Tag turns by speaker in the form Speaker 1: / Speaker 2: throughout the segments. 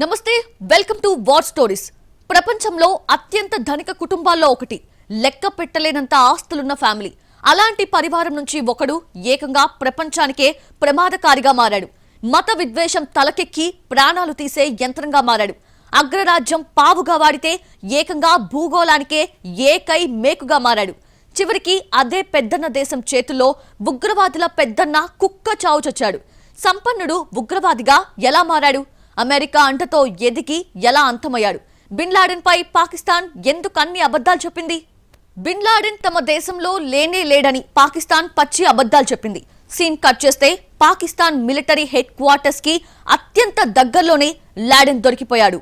Speaker 1: నమస్తే welcome to war stories. ప్రపంచంలో అత్యంత ధనిక కుటుంబాల్లో ఒకటి. లెక్క పెట్టలేనంత ఆస్తులున్న ఫ్యామిలీ. అలాంటి పరివారం నుంచి ఒకడు ఏకంగా ప్రపంచానికే ప్రమాదకారిగా మారాడు. మత విద్వేషం తలకెక్కి ప్రాణాలు తీసే యంత్రంగా మారాడు. అగ్రరాజ్యం పావుగా వాడితే ఏకంగా భూగోళానికే ఏకై మేకుగా మారాడు. చివరికి అదే పెద్దన్న దేశం చేతుల్లో ఉగ్రవాదుల పెద్దన్న కుక్క చావు చచ్చాడు. సంపన్నుడు ఉగ్రవాదిగా ఎలా మారాడు? అమెరికా అంటతో ఎదిగి ఎలా అంతమయ్యాడు? బిన్ లాడెన్ పై పాకిస్తాన్ ఎందుకు అన్ని అబద్ధాలు చెప్పింది? బిన్ లాడెన్ తమ దేశంలో లేనే లేడని పాకిస్తాన్ పచ్చి అబద్ధాలు చెప్పింది. సీన్ కట్ చేస్తే పాకిస్తాన్ మిలిటరీ హెడ్ క్వార్టర్స్కి అత్యంత దగ్గరలోనే లాడెన్ దొరికిపోయాడు.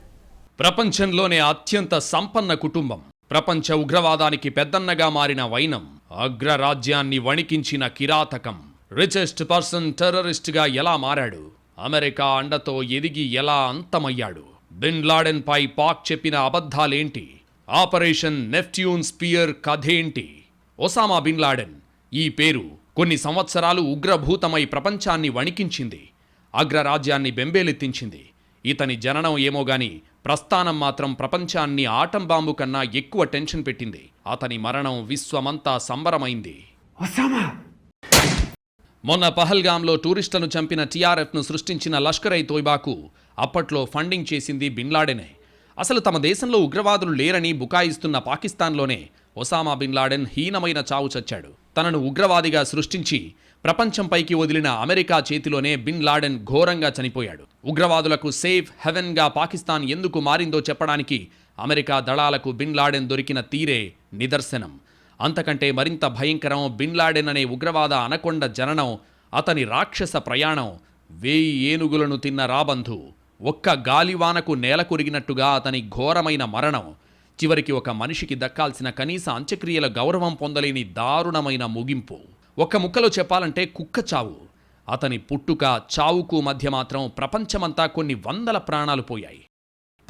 Speaker 2: ప్రపంచంలోనే అత్యంత సంపన్న కుటుంబం. ప్రపంచ ఉగ్రవాదానికి పెద్దన్నగా మారిన వైనం. అగ్రరాజ్యాన్ని వణికించిన కిరాతకం. రిచెస్ట్ పర్సన్ టెర్రరిస్ట్గా ఎలా మారాడు? అమెరికా అండతో ఎదిగి ఎలా అంతమయ్యాడు? బిన్ లాడెన్ పై పాక్ చెప్పిన అబద్ధాలేంటి? ఆపరేషన్ నెఫ్ట్యూన్ స్పియర్ కథేంటి? ఒసామా బిన్ లాడెన్ ఈ పేరు కొన్ని సంవత్సరాలు ఉగ్రభూతమై ప్రపంచాన్ని వణికించింది అగ్రరాజ్యాన్ని బెంబేలెత్తించింది. ఇతని జననం ఏమో గాని ప్రస్థానం మాత్రం ప్రపంచాన్ని ఆటం బాంబు కన్నా ఎక్కువ టెన్షన్ పెట్టింది. అతని మరణం విశ్వమంతా సంబరమైంది.
Speaker 3: ఒసామా!
Speaker 2: మొన్న పహల్గాంలో టూరిస్టులను చంపిన టీఆర్ఎఫ్ను సృష్టించిన లష్కర్ ఐ తోయిబాకు అప్పట్లో ఫండింగ్ చేసింది బిన్లాడెనే అసలు తమ దేశంలో ఉగ్రవాదులు లేరని బుకాయిస్తున్న పాకిస్తాన్లోనే ఒసామా బిన్ లాడెన్ హీనమైన చావు చచ్చాడు. తనను ఉగ్రవాదిగా సృష్టించి ప్రపంచంపైకి వదిలిన అమెరికా చేతిలోనే బిన్ లాడెన్ ఘోరంగా చనిపోయాడు. ఉగ్రవాదులకు సేఫ్ హెవెన్గా పాకిస్తాన్ ఎందుకు మారిందో చెప్పడానికి అమెరికా దళాలకు బిన్ లాడెన్ దొరికిన తీరే నిదర్శనం. అంతకంటే మరింత భయంకరం బిన్లాడెన్ అనే ఉగ్రవాద అనకొండ జననం అతని రాక్షస ప్రయాణం. వేయి ఏనుగులను తిన్న రాబంధు. ఒక్క గాలివానకు నేల కొరిగినట్టుగా అతని ఘోరమైన మరణం. చివరికి ఒక మనిషికి దక్కాల్సిన కనీస అంత్యక్రియల గౌరవం పొందలేని దారుణమైన ముగింపు. ఒక్క ముక్కలో చెప్పాలంటే కుక్క చావు. అతని పుట్టుక చావుకు మధ్య మాత్రం ప్రపంచమంతా కొన్ని వందల ప్రాణాలు పోయాయి.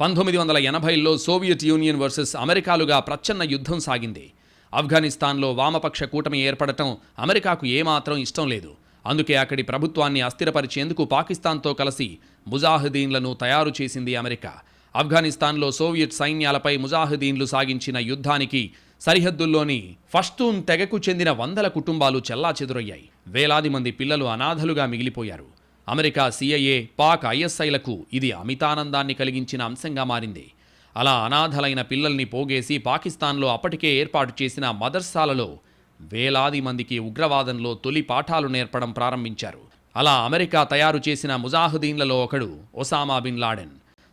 Speaker 2: పంతొమ్మిది వందల ఎనభైలో సోవియట్ యూనియన్ వర్సెస్ అమెరికాలుగా ప్రచ్ఛన్న యుద్ధం సాగింది. ఆఫ్ఘనిస్తాన్లో వామపక్ష కూటమి ఏర్పడటం అమెరికాకు ఏమాత్రం ఇష్టం లేదు. అందుకే అక్కడి ప్రభుత్వాన్ని అస్థిరపరిచేందుకు పాకిస్తాన్తో కలిసి ముజాహిదీన్లను తయారు చేసింది అమెరికా. ఆఫ్ఘనిస్తాన్లో సోవియట్ సైన్యాలపై ముజాహిదీన్లు సాగించిన యుద్ధానికి సరిహద్దుల్లోని ఫస్తూన్ తెగకు చెందిన వందల కుటుంబాలు చెల్లాచెదురయ్యాయి. వేలాది మంది పిల్లలు అనాథలుగా మిగిలిపోయారు. అమెరికా సిఐఏ పాక్ ఐఎస్ఐలకు ఇది అమితానందాన్ని కలిగించిన అంశంగా మారింది. అలా అనాథలైన పిల్లల్ని పోగేసి పాకిస్తాన్లో అప్పటికే ఏర్పాటు చేసిన మదర్సాలలో వేలాది మందికి ఉగ్రవాదంలో తొలి పాఠాలు నేర్పడం ప్రారంభించారు. అలా అమెరికా తయారు చేసిన ముజాహుదీన్లలో ఒకడు ఒసామా బిన్ లాడెన్.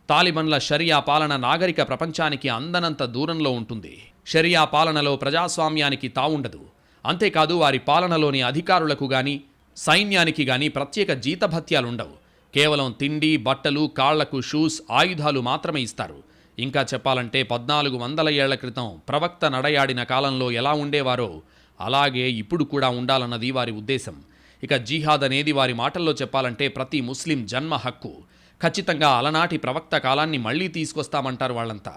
Speaker 2: తాలిబన్ల షరియా పాలన నాగరిక ప్రపంచానికి అందనంత దూరంలో ఉంటుంది. షరియా పాలనలో ప్రజాస్వామ్యానికి తావుండదు. అంతేకాదు వారి పాలనలోని అధికారులకు గాని సైన్యానికి గాని ప్రత్యేక జీతభత్యాలుండవు. కేవలం తిండి బట్టలు కాళ్ళకు షూస్ ఆయుధాలు మాత్రమే ఇస్తారు. ఇంకా చెప్పాలంటే పద్నాలుగు వందల ఏళ్ళ క్రితం ప్రవక్త నడయాడిన కాలంలో ఎలా ఉండేవారో అలాగే ఇప్పుడు కూడా ఉండాలన్నది వారి ఉద్దేశం. ఇక జిహాద్ అనేది వారి మాటల్లో చెప్పాలంటే ప్రతి ముస్లిం జన్మ హక్కు. ఖచ్చితంగా అలనాటి ప్రవక్త కాలాన్ని మళ్ళీ తీసుకొస్తామంటారు వాళ్ళంతా.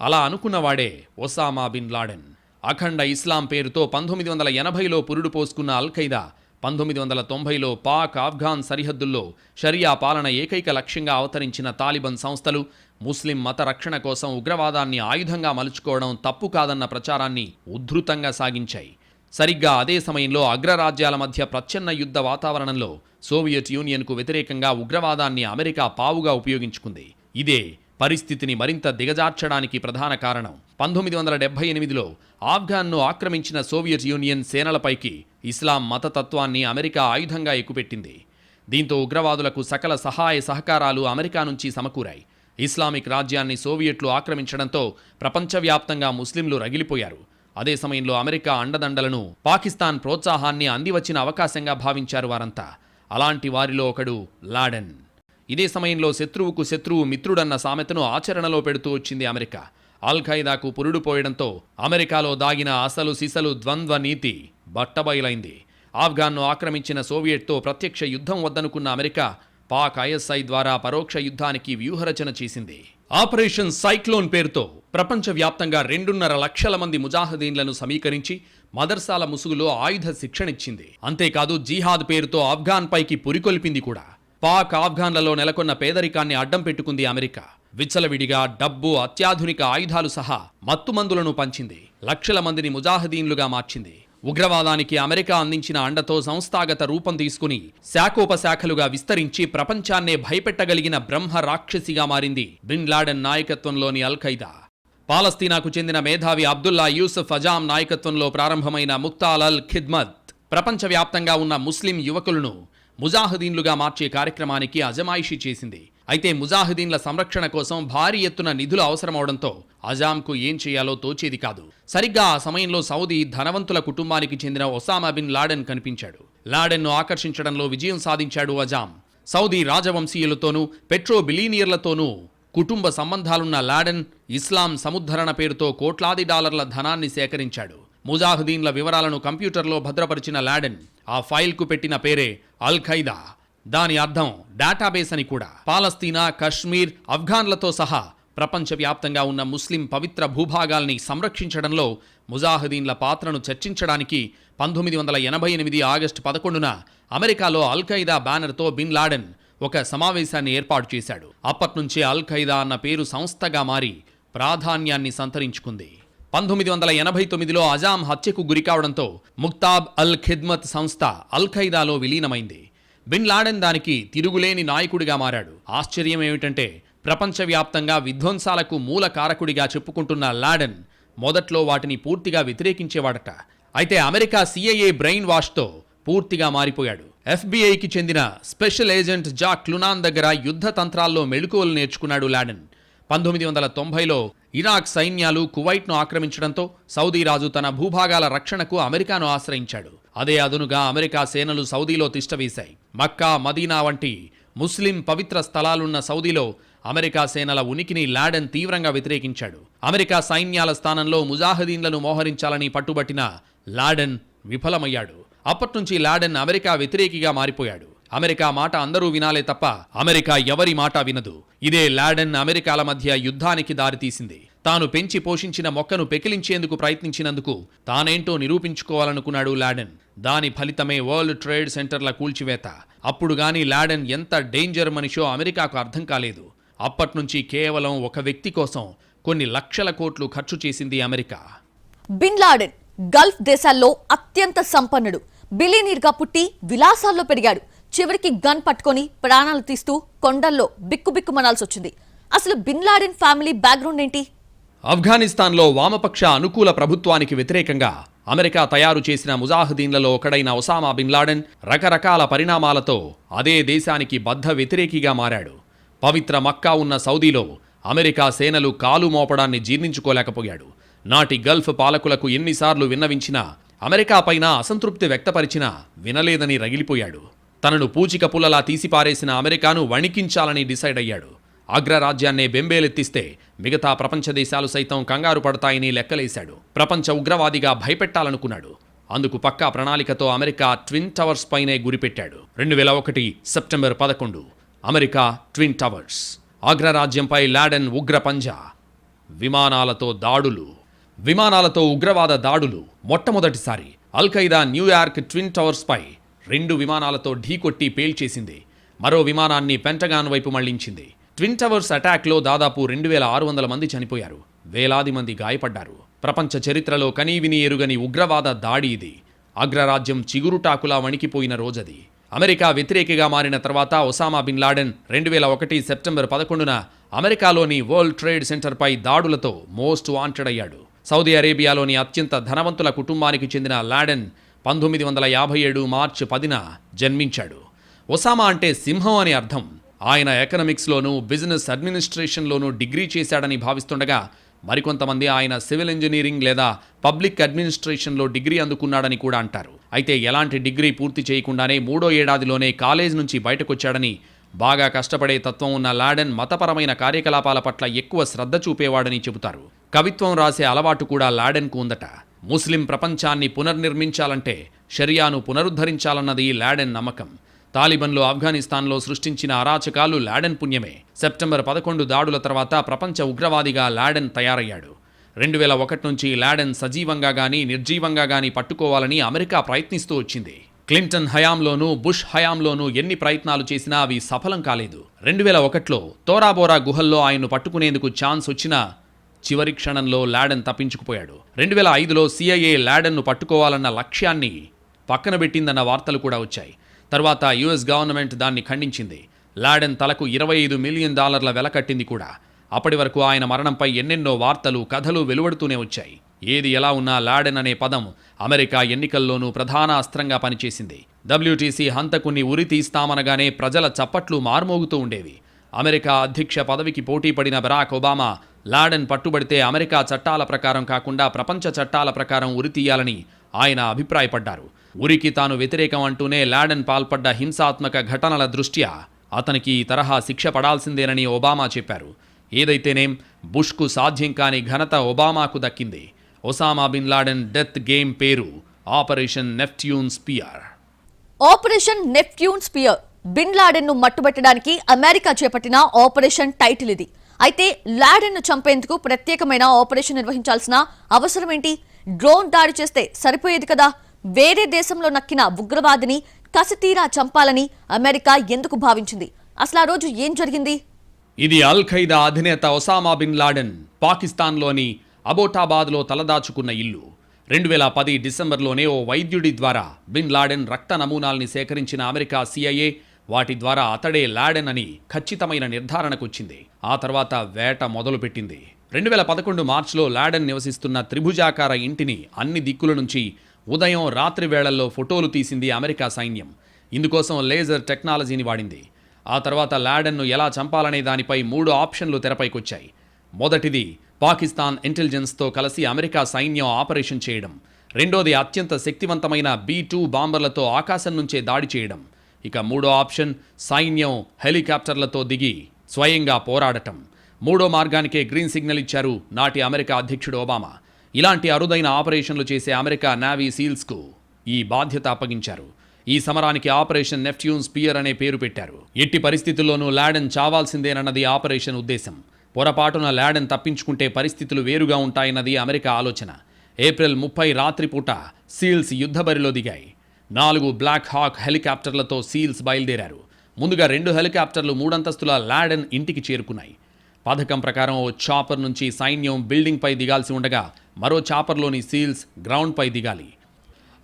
Speaker 2: అలా అనుకున్నవాడే ఒసామా బిన్ లాడెన్. అఖండ ఇస్లాం పేరుతో పంతొమ్మిది వందల ఎనభైలో పురుడు పోసుకున్న అల్ ఖైదా పంతొమ్మిది వందల తొంభైలో పాక్ ఆఫ్ఘాన్ సరిహద్దుల్లో షరియా పాలన ఏకైక లక్ష్యంగా అవతరించిన తాలిబన్ సంస్థలు ముస్లిం మత రక్షణ కోసం ఉగ్రవాదాన్ని ఆయుధంగా మలుచుకోవడం తప్పు కాదన్న ప్రచారాన్ని ఉద్ధృతంగా సాగించాయి. సరిగ్గా అదే సమయంలో అగ్రరాజ్యాల మధ్య ప్రచ్ఛన్న యుద్ధ వాతావరణంలో సోవియట్ యూనియన్కు వ్యతిరేకంగా ఉగ్రవాదాన్ని అమెరికా పావుగా ఉపయోగించుకుంది. ఇదే పరిస్థితిని మరింత దిగజార్చడానికి ప్రధాన కారణం. పంతొమ్మిది వందల డెబ్బై ఎనిమిదిలో ఆఫ్ఘాన్ను ఆక్రమించిన సోవియట్ యూనియన్ సేనలపైకి ఇస్లాం మతతత్వాన్ని అమెరికా ఆయుధంగా ఎక్కుపెట్టింది. దీంతో ఉగ్రవాదులకు సకల సహాయ సహకారాలు అమెరికా నుంచి సమకూరాయి. ఇస్లామిక్ రాజ్యాన్ని సోవియట్లు ఆక్రమించడంతో ప్రపంచవ్యాప్తంగా ముస్లింలు రగిలిపోయారు. అదే సమయంలో అమెరికా అండదండలను పాకిస్తాన్ ప్రోత్సాహాన్ని అందివచ్చిన అవకాశంగా భావించారు వారంతా. అలాంటి వారిలో ఒకడు లాడెన్. ఇదే సమయంలో శత్రువుకు శత్రువు మిత్రుడన్న సామెతను ఆచరణలో పెడుతూ వచ్చింది అమెరికా. అల్ ఖైదాకు పురుడు పోయడంతో అమెరికాలో దాగిన అసలు సిసలు ద్వంద్వ నీతి బట్టబయలైంది. ఆఫ్ఘాన్ను ఆక్రమించిన సోవియట్తో ప్రత్యక్ష యుద్ధం వద్దనుకున్న అమెరికా పాక్ ఐఎస్ఐ ద్వారా పరోక్ష యుద్ధానికి వ్యూహరచన చేసింది. ఆపరేషన్ సైక్లోన్ పేరుతో ప్రపంచవ్యాప్తంగా రెండున్నర లక్షల మంది ముజాహిదీన్లను సమీకరించి మదర్సాల ముసుగులో ఆయుధ శిక్షణిచ్చింది. అంతేకాదు జీహాద్ పేరుతో ఆఫ్ఘాన్ పైకి పురికొల్పింది కూడా. పాక్ ఆఫ్ఘాన్లలో నెలకొన్న పేదరికాన్ని అడ్డం పెట్టుకుంది అమెరికా. విచ్చలవిడిగా డబ్బు అత్యాధునిక ఆయుధాలు సహా మత్తుమందులను పంచింది. లక్షల మందిని ముజాహిదీన్లుగా మార్చింది. ఉగ్రవాదానికి అమెరికా అందించిన అండతో సంస్థాగత రూపం తీసుకుని శాఖోపశాఖలుగా విస్తరించి ప్రపంచాన్నే భయపెట్టగలిగిన బ్రహ్మ రాక్షసిగా మారింది బిన్ లాడెన్ నాయకత్వంలోని అల్ ఖైదా పాలస్తీనాకు చెందిన మేధావి అబ్దుల్లా యూసుఫ్ అజాం నాయకత్వంలో ప్రారంభమైన ముక్తాల్ అల్ ఖిద్మత్ ప్రపంచవ్యాప్తంగా ఉన్న ముస్లిం యువకులను ముజాహదీన్లుగా మార్చే కార్యక్రమానికి అజమాయిషీ చేసింది. అయితే ముజాహిదీన్ల సంరక్షణ కోసం భారీ ఎత్తున నిధులు అవసరమవడంతో అజాంకు ఏం చేయాలో తోచేది కాదు. సరిగ్గా ఆ సమయంలో సౌదీ ధనవంతుల కుటుంబానికి చెందిన ఒసామా బిన్ లాడెన్ కనిపించాడు. లాడెన్ను ఆకర్షించడంలో విజయం సాధించాడు అజాం. సౌదీ రాజవంశీయులతోనూ పెట్రో బిలీనియర్లతోనూ కుటుంబ సంబంధాలున్న లాడెన్ ఇస్లాం సముద్ధరణ పేరుతో కోట్లాది డాలర్ల ధనాన్ని సేకరించాడు. ముజాహుదీన్ల వివరాలను కంప్యూటర్లో భద్రపరిచిన లాడెన్ ఆ ఫైల్కు పెట్టిన పేరే అల్ ఖైదా. దాని అర్థం డేటాబేస్ అని కూడా. పాలస్తీనా కశ్మీర్ అఫ్ఘాన్లతో సహా ప్రపంచవ్యాప్తంగా ఉన్న ముస్లిం పవిత్ర భూభాగాల్ని సంరక్షించడంలో ముజాహిదీన్ల పాత్రను చర్చించడానికి పంతొమ్మిది వందల ఎనభై ఎనిమిది ఆగస్టు పదకొండున అమెరికాలో అల్ ఖైదా బ్యానర్తో బిన్ లాడెన్ ఒక సమావేశాన్ని ఏర్పాటు చేశాడు. అప్పట్నుంచే అల్ ఖైదా అన్న పేరు సంస్థగా మారి ప్రాధాన్యాన్ని సంతరించుకుంది. పంతొమ్మిది వందల ఎనభై తొమ్మిదిలో అజాం హత్యకు గురికావడంతో ముక్తాబ్ అల్ ఖిద్మత్ సంస్థ అల్ ఖైదాలో విలీనమైంది. బిన్ లాడెన్ దానికి తిరుగులేని నాయకుడిగా మారాడు. ఆశ్చర్యం ఏమిటంటే ప్రపంచవ్యాప్తంగా విధ్వంసాలకు మూల కారకుడిగా చెప్పుకుంటున్న లాడెన్ మొదట్లో వాటిని పూర్తిగా వ్యతిరేకించేవాడట. అయితే అమెరికా సిఐఏ బ్రెయిన్ వాష్తో పూర్తిగా మారిపోయాడు. ఎఫ్బిఐకి చెందిన స్పెషల్ ఏజెంట్ జాక్ క్లునాన్ దగ్గర యుద్ధ తంత్రాల్లో మెళుకువలు నేర్చుకున్నాడు లాడెన్. పంతొమ్మిది వందల తొంభైలో ఇరాక్ సైన్యాలు కువైట్ను ఆక్రమించడంతో సౌదీ రాజు తన భూభాగాల రక్షణకు అమెరికాను ఆశ్రయించాడు. అదే అదునుగా అమెరికా సేనలు సౌదీలో తిష్టవేశాయి మక్కా మదీనా వంటి ముస్లిం పవిత్ర స్థలాలున్న సౌదీలో అమెరికా సేనల ఉనికిని లాడెన్ తీవ్రంగా వ్యతిరేకించాడు. అమెరికా సైన్యాల స్థానంలో ముజాహిదీన్లను మోహరించాలని పట్టుబట్టిన లాడెన్ విఫలమయ్యాడు. అప్పట్నుంచి లాడెన్ అమెరికా వ్యతిరేకిగా మారిపోయాడు. అమెరికా మాట అందరూ వినాలే తప్ప అమెరికా ఎవరి మాట వినదు. ఇదే లాడెన్ అమెరికాల మధ్య యుద్ధానికి దారితీసింది తాను పెంచి పోషించిన మొక్కను పెకిలించేందుకు ప్రయత్నించినందుకు తానేంటో నిరూపించుకోవాలనుకున్నాడు లాడెన్. దాని ఫలితమే వరల్డ్ ట్రేడ్ సెంటర్ల కూల్చివేత. అప్పుడు గాని లాడెన్ ఎంత డేంజర్ మనిషో అమెరికాకు అర్థం కాలేదు. అప్పట్నుంచి కేవలం ఒక వ్యక్తి కోసం కొన్ని లక్షల కోట్లు ఖర్చు చేసింది అమెరికా.
Speaker 1: బిన్ లాడెన్ గల్ఫ్ దేశాల్లో అత్యంత సంపన్నుడు. బిలీనీర్గా పుట్టి విలాసాల్లో పెరిగాడు. చివరికి గన్ పట్టుకొని ప్రాణాలు తీస్తూ కొండల్లో బిక్కుబిక్కుమనాల్సి వచ్చింది అసలు బిన్ లాడెన్ ఫ్యామిలీ బ్యాక్గ్రౌండ్ ఏంటి?
Speaker 2: ఆఫ్ఘనిస్తాన్లో వామపక్ష అనుకూల ప్రభుత్వానికి వ్యతిరేకంగా అమెరికా తయారు చేసిన ముజాహిదీన్లలో ఒకడైన ఒసామా బిన్ లాడెన్ రకరకాల పరిణామాలతో అదే దేశానికి బద్ధ వ్యతిరేకిగా మారాడు. పవిత్ర మక్కా ఉన్న సౌదీలో అమెరికా సేనలు కాలు మోపడాన్ని జీర్ణించుకోలేకపోయాడు. నాటి గల్ఫ్ పాలకులకు ఎన్నిసార్లు విన్నవించినా అమెరికా పైన అసంతృప్తి వ్యక్తపరిచినా వినలేదని రగిలిపోయాడు. తనను పూచిక పుల్లలా తీసిపారేసిన అమెరికాను వణికించాలని డిసైడ్ అయ్యాడు. అగ్రరాజ్యాన్నే బెంబేలెత్తిస్తే మిగతా ప్రపంచ దేశాలు సైతం కంగారు పడతాయని లెక్కలేశాడు. ప్రపంచ ఉగ్రవాదిగా భయపెట్టాలనుకున్నాడు. అందుకు పక్కా ప్రణాళికతో అమెరికా ట్విన్ టవర్స్ పైనే గురిపెట్టాడు. రెండు వేల ఒకటి సెప్టెంబర్ పదకొండు. America twin towers. అగ్రరాజ్యంపై లాడెన్ ఉగ్ర పంజా. విమానాలతో దాడులు. విమానాలతో ఉగ్రవాద దాడులు. మొట్టమొదటిసారి al Qaeda New York twin టవర్స్పై రెండు విమానాలతో ఢీకొట్టి పేల్చేసింది. మరో విమానాన్ని పెంటగాన్ వైపు మళ్ళించింది. ట్విన్ టవర్స్ అటాక్లో దాదాపు రెండు వేల ఆరు వందల మంది చనిపోయారు. వేలాది మంది గాయపడ్డారు. ప్రపంచ చరిత్రలో కనీవిని ఎరుగని ఉగ్రవాద దాడి ఇది. అగ్రరాజ్యం చిగురుటాకులా వణికిపోయిన రోజది. అమెరికా వ్యతిరేకిగా మారిన తర్వాత ఒసామా బిన్ లాడెన్ రెండు వేల ఒకటి సెప్టెంబర్ పదకొండున అమెరికాలోని వరల్డ్ ట్రేడ్ సెంటర్పై దాడులతో మోస్ట్ వాంటెడ్ అయ్యాడు. సౌదీ అరేబియాలోని అత్యంత ధనవంతుల కుటుంబానికి చెందిన లాడెన్ పంతొమ్మిది వందల యాభై ఏడు మార్చి పదిన జన్మించాడు. ఒసామా అంటే సింహం అని అర్థం. ఆయన ఎకనమిక్స్లోనూ బిజినెస్ అడ్మినిస్ట్రేషన్లోనూ డిగ్రీ చేశాడని భావిస్తుండగా మరికొంతమంది ఆయన సివిల్ ఇంజనీరింగ్ లేదా పబ్లిక్ అడ్మినిస్ట్రేషన్లో డిగ్రీ అందుకున్నాడని కూడా అంటారు. అయితే ఎలాంటి డిగ్రీ పూర్తి చేయకుండానే మూడో ఏడాదిలోనే కాలేజ్ నుంచి బయటకొచ్చాడని బాగా కష్టపడే తత్వం ఉన్న లాడెన్ మతపరమైన కార్యకలాపాల పట్ల ఎక్కువ శ్రద్ధ చూపేవాడని చెబుతారు. కవిత్వం రాసే అలవాటు కూడా లాడెన్కు ఉందట. ముస్లిం ప్రపంచాన్ని పునర్నిర్మించాలంటే షరియాను పునరుద్ధరించాలన్నది లాడెన్ నమ్మకం. తాలిబన్లు ఆఫ్ఘనిస్తాన్లో సృష్టించిన అరాచకాలు లాడెన్ పుణ్యమే. సెప్టెంబర్ పదకొండు దాడుల తర్వాత ప్రపంచ ఉగ్రవాదిగా లాడెన్ తయారయ్యాడు. రెండు వేల ఒకటి నుంచి లాడెన్ సజీవంగా గానీ నిర్జీవంగా గానీ పట్టుకోవాలని అమెరికా ప్రయత్నిస్తూ వచ్చింది. క్లింటన్ హయాంలోనూ బుష్ హయాంలోనూ ఎన్ని ప్రయత్నాలు చేసినా అవి సఫలం కాలేదు. రెండు వేల ఒకటిలో తోరాబోరా గుహల్లో ఆయన్ను పట్టుకునేందుకు ఛాన్స్ వచ్చినా చివరి క్షణంలో లాడెన్ తప్పించుకుపోయాడు. రెండు వేల ఐదులో సిఐఏ లాడెన్ను పట్టుకోవాలన్న లక్ష్యాన్ని పక్కన పెట్టిందన్న వార్తలు కూడా వచ్చాయి. తర్వాత యుఎస్ గవర్నమెంట్ దాన్ని ఖండించింది. లాడెన్ తలకు ఇరవై ఐదు మిలియన్ డాలర్ల వెల కట్టింది కూడా. అప్పటి వరకు ఆయన మరణంపై ఎన్నెన్నో వార్తలు కథలు వెలువడుతూనే వచ్చాయి. ఏది ఎలా ఉన్నా లాడెన్ అనే పదం అమెరికా ఎన్నికల్లోనూ ప్రధాన అస్త్రంగా పనిచేసింది. డబ్ల్యూటీసీ హంతకుని ఉరి తీస్తామనగానే ప్రజల చప్పట్లు మార్మోగుతూ ఉండేవి. అమెరికా అధ్యక్ష పదవికి పోటీ పడిన బరాక్ ఒబామా లాడెన్ పట్టుబడితే అమెరికా చట్టాల ప్రకారం కాకుండా ప్రపంచ చట్టాల ప్రకారం ఉరి తీయాలని ఆయన అభిప్రాయపడ్డారు. ఉరికి తాను వ్యతిరేకం అంటూనే లాడెన్ పాల్పడ్డ హింసాత్మక ఘటనల దృష్ట్యా అతనికి ఈ తరహా శిక్ష పడాల్సిందేనని ఒబామా చెప్పారు. ఏదైతేనేం బుష్కు సాధ్యం కాని ఘనత ఒబామాకు దక్కింది. Osama bin Laden death game పేరు operation Neptune spear.
Speaker 1: Operation Neptune spear. Bin లాడెన్ను మట్టుబెట్టడానికి అమెరికా చేపట్టిన ఆపరేషన్ టైటిల్ ఇది. అయితే లాడెన్ను చంపేందుకు ప్రత్యేకమైన ఆపరేషన్ నిర్వహించాల్సిన అవసరం ఏంటి డ్రోన్ దాడి చేస్తే సరిపోయేది కదా? వేరే దేశంలో నక్కిన ఉగ్రవాదిని కసితీరా చంపాలని అమెరికా ఎందుకు భావించింది? అసలు ఆ రోజు ఏం జరిగింది?
Speaker 2: ఇది అల్ ఖైదా అధినేత ఒసామా బిన్ లాడెన్ పాకిస్తాన్లోని అబోటాబాద్లో తలదాచుకున్న ఇల్లు. రెండు వేల పది డిసెంబర్లోనే ఓ వైద్యుడి ద్వారా బిన్ లాడెన్ రక్త నమూనాల్ని సేకరించిన అమెరికా సిఐఏ వాటి ద్వారా అతడే లాడెన్ అని ఖచ్చితమైన నిర్ధారణకొచ్చింది. ఆ తర్వాత వేట మొదలుపెట్టింది. రెండు వేల పదకొండు మార్చిలో లాడెన్ నివసిస్తున్న త్రిభుజాకార ఇంటిని అన్ని దిక్కుల నుంచి ఉదయం రాత్రి వేళల్లో ఫోటోలు తీసింది అమెరికా సైన్యం. ఇందుకోసం లేజర్ టెక్నాలజీని వాడింది. ఆ తర్వాత లాడెన్ను ఎలా చంపాలనే దానిపై మూడు ఆప్షన్లు తెరపైకొచ్చాయి. మొదటిది పాకిస్తాన్ ఇంటెలిజెన్స్తో కలిసి అమెరికా సైన్యం ఆపరేషన్ చేయడం. రెండోది అత్యంత శక్తివంతమైన బీ టూ బాంబర్లతో ఆకాశం నుంచే దాడి చేయడం. ఇక మూడో ఆప్షన్ సైన్యం హెలికాప్టర్లతో దిగి స్వయంగా పోరాడటం. మూడో మార్గానికే గ్రీన్ సిగ్నల్ ఇచ్చారు నాటి అమెరికా అధ్యక్షుడు ఒబామా. ఇలాంటి అరుదైన ఆపరేషన్లు చేసే అమెరికా నావీ సీల్స్కు ఈ బాధ్యత అప్పగించారు. ఈ సమరానికి ఆపరేషన్ నెఫ్ట్యూన్ స్పియర్ అనే పేరు పెట్టారు. ఎట్టి పరిస్థితుల్లోనూ లాడెన్ చావాల్సిందేనన్నది ఆపరేషన్ ఉద్దేశం. పొరపాటున లాడెన్ తప్పించుకుంటే పరిస్థితులు వేరుగా ఉంటాయన్నది అమెరికా ఆలోచన. ఏప్రిల్ ముప్పై రాత్రిపూట సీల్స్ యుద్ధబరిలో దిగాయి. నాలుగు బ్లాక్ హాక్ హెలికాప్టర్లతో సీల్స్ బయలుదేరారు. ముందుగా రెండు హెలికాప్టర్లు మూడంతస్తుల లాడెన్ ఇంటికి చేరుకున్నాయి. పథకం ప్రకారం ఓ చాపర్ నుంచి సైన్యం బిల్డింగ్పై దిగాల్సి ఉండగా మరో చాపర్లోని సీల్స్ గ్రౌండ్పై దిగాలి.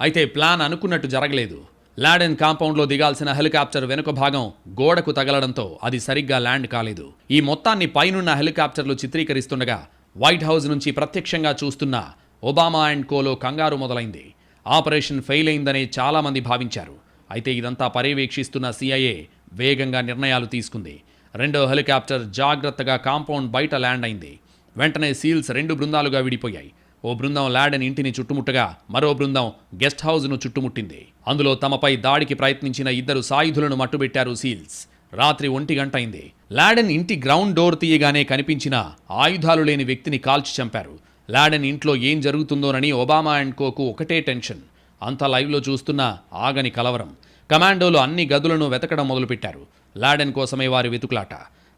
Speaker 2: అయితే ప్లాన్ అనుకున్నట్టు జరగలేదు. లాడెన్ కాంపౌండ్లో దిగాల్సిన హెలికాప్టర్ వెనుక భాగం గోడకు తగలడంతో అది సరిగ్గా ల్యాండ్ కాలేదు. ఈ మొత్తాన్ని పైనున్న హెలికాప్టర్లు చిత్రీకరిస్తుండగా వైట్ హౌస్ నుంచి ప్రత్యక్షంగా చూస్తున్న ఒబామా అండ్ కోలో కంగారు మొదలైంది. ఆపరేషన్ ఫెయిల్ అయిందని చాలామంది భావించారు. అయితే ఇదంతా పర్యవేక్షిస్తున్న సిఐఏ వేగంగా నిర్ణయాలు తీసుకుంది. రెండో హెలికాప్టర్ జాగ్రత్తగా కాంపౌండ్ బయట ల్యాండ్ అయింది. వెంటనే సీల్స్ రెండు బృందాలుగా విడిపోయాయి. ఓ బృందం లాడెన్ ఇంటిని చుట్టుముట్టగా మరో బృందం గెస్ట్ హౌస్ను చుట్టుముట్టింది. అందులో తమపై దాడికి ప్రయత్నించిన ఇద్దరు సాయుధులను మట్టుబెట్టారు సీల్స్. రాత్రి ఒంటి గంట అయింది. లాడెన్ ఇంటి గ్రౌండ్ డోర్ తీయగానే కనిపించిన ఆయుధాలు లేని వ్యక్తిని కాల్చి చంపారు. లాడెన్ ఇంట్లో ఏం జరుగుతుందోనని ఒబామా అండ్ కోకు ఒకటే టెన్షన్. అంతా లైవ్లో చూస్తున్న ఆగని కలవరం. కమాండోలు అన్ని గదులను వెతకడం మొదలుపెట్టారు. లాడెన్ కోసమే వారి వెతుకులాట.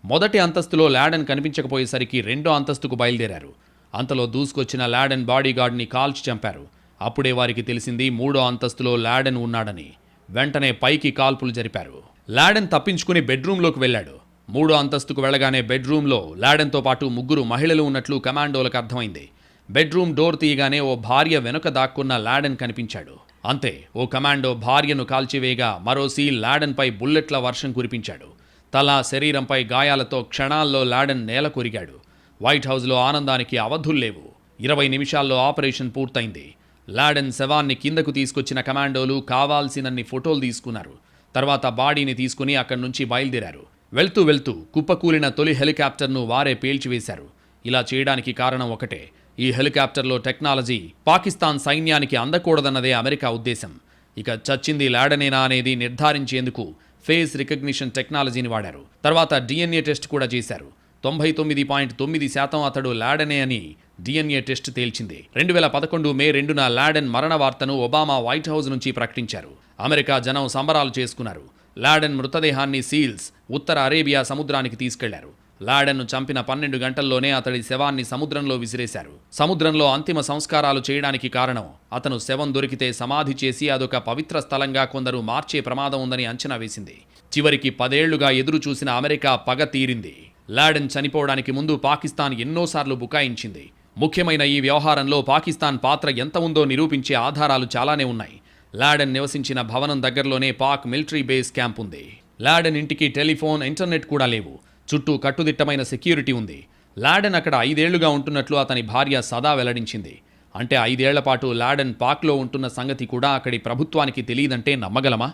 Speaker 2: మొదటి అంతస్తులో లాడెన్ కనిపించకపోయేసరికి రెండో అంతస్తుకు బయలుదేరారు. అంతలో దూసుకొచ్చిన లాడెన్ బాడీగార్డ్ని కాల్చి చంపారు. అప్పుడే వారికి తెలిసింది మూడో అంతస్తులో లాడెన్ ఉన్నాడని. వెంటనే పైకి కాల్పులు జరిపారు. లాడెన్ తప్పించుకుని బెడ్రూంలోకి వెళ్ళాడు. మూడో అంతస్తుకు వెళ్ళగానే బెడ్రూంలో లాడెన్తో పాటు ముగ్గురు మహిళలు ఉన్నట్లు కమాండోలకు అర్థమైంది. బెడ్రూమ్ డోర్ తీయగానే ఓ భార్య వెనుక దాక్కున్న లాడెన్ కనిపించాడు. అంతే ఓ కమాండో భార్యను కాల్చివేయగా మరో సీల్ లాడెన్పై బుల్లెట్ల వర్షం కురిపించాడు. తల శరీరంపై గాయాలతో క్షణాల్లో లాడెన్ నేల కొరిగాడు. వైట్ హౌస్లో ఆనందానికి అవధుల్లేవు ఇరవై నిమిషాల్లో ఆపరేషన్ పూర్తయింది. లాడెన్ శవాన్ని కిందకు తీసుకొచ్చిన కమాండోలు కావాల్సినన్ని ఫోటోలు తీసుకున్నారు. తర్వాత బాడీని తీసుకుని అక్కడి నుంచి బయలుదేరారు. వెళ్తూ వెళ్తూ కుప్పకూలిన తొలి హెలికాప్టర్ను వారే పేల్చివేశారు. ఇలా చేయడానికి కారణం ఒకటే ఈ హెలికాప్టర్లో టెక్నాలజీ పాకిస్తాన్ సైన్యానికి అందకూడదన్నదే అమెరికా ఉద్దేశం. ఇక చచ్చింది లాడనేనా అనేది నిర్ధారించేందుకు ఫేస్ రికగ్నిషన్ టెక్నాలజీని వాడారు. తర్వాత డిఎన్ఏ టెస్ట్ కూడా చేశారు. తొంభై తొమ్మిది పాయింట్ తొమ్మిది శాతం అతడు లాడనే అని డిఎన్ఏ టెస్ట్ తేల్చింది. రెండు వేల పదకొండు మే రెండున లాడెన్ మరణ వార్తను ఒబామా వైట్ హౌస్ నుంచి ప్రకటించారు. అమెరికా జనం సంబరాలు చేసుకున్నారు. లాడెన్ మృతదేహాన్ని సీల్స్ ఉత్తర అరేబియా సముద్రానికి తీసుకెళ్ళారు. లాడెన్ను చంపిన పన్నెండు గంటల్లోనే అతడి శవాన్ని సముద్రంలో విసిరేశారు. సముద్రంలో అంతిమ సంస్కారాలు చేయడానికి కారణం అతను శవం దొరికితే సమాధి చేసి అదొక పవిత్ర స్థలంగా కొందరు మార్చే ప్రమాదం ఉందని అంచనా వేసింది. చివరికి పదేళ్ళుగా ఎదురు చూసిన అమెరికా పగ తీరింది. లాడెన్ చనిపోవడానికి ముందు పాకిస్తాన్ ఎన్నోసార్లు బుకాయించింది. ముఖ్యమైన ఈ వ్యవహారంలో పాకిస్తాన్ పాత్ర ఎంత ఉందో నిరూపించే ఆధారాలు చాలానే ఉన్నాయి. లాడెన్ నివసించిన భవనం దగ్గరలోనే పాక్ మిలిటరీ బేస్ క్యాంప్ ఉంది. లాడెన్ ఇంటికి టెలిఫోన్ ఇంటర్నెట్ కూడా లేవు. చుట్టూ కట్టుదిట్టమైన సెక్యూరిటీ ఉంది. లాడెన్ అక్కడ ఐదేళ్ళుగా ఉంటున్నట్లు అతని భార్య సదా వెల్లడించింది. అంటే ఐదేళ్ళ పాటు లాడెన్ పాక్లో ఉంటున్న సంగతి కూడా అక్కడి ప్రభుత్వానికి తెలియదంటే నమ్మగలమా?